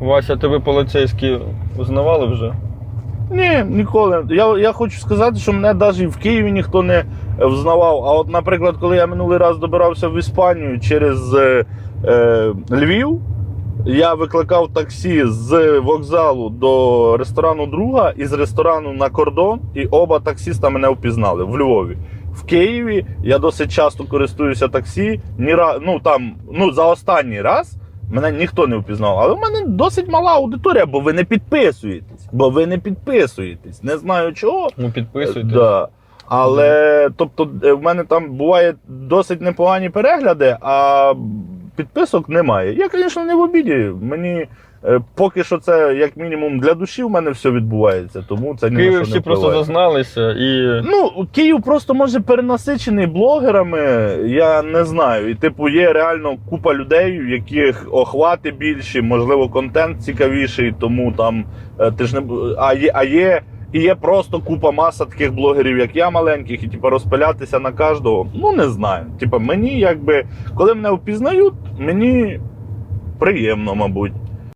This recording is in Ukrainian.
Вася, тебе поліцейські узнавали вже? Ні, ніколи. Я, я хочу сказати, що мене навіть в Києві ніхто не взнавав. А от, наприклад, коли я минулий раз добирався в Іспанію через е, е, Львів, я викликав таксі з вокзалу до ресторану друга і з ресторану на кордон, і оба таксіста мене впізнали в Львові. В Києві я досить часто користуюся таксі. Ні ну, там, ну, за останній раз мене ніхто не впізнав. Але в мене досить мала аудиторія, бо ви не підписуєтесь. Бо ви не підписуєтесь. Не знаю чого. Ну, підписуйтесь. Да. Але тобто, е, в мене там буває досить непогані перегляди, а підписок немає. Я, звісно, не в обіді. Мені е, поки що це як мінімум для душі в мене все відбувається, тому це ні на що всі не просто зазналися і. Ну, Київ просто може перенасичений блогерами, я не знаю. І типу є реально купа людей, в яких охвати більші, можливо, контент цікавіший, тому там е, ти ж не а є, а є. І є просто купа маса таких блогерів, як я, маленьких, і типу розпилятися на кожного. Ну не знаю. Типу, мені якби, коли мене впізнають, мені приємно, мабуть.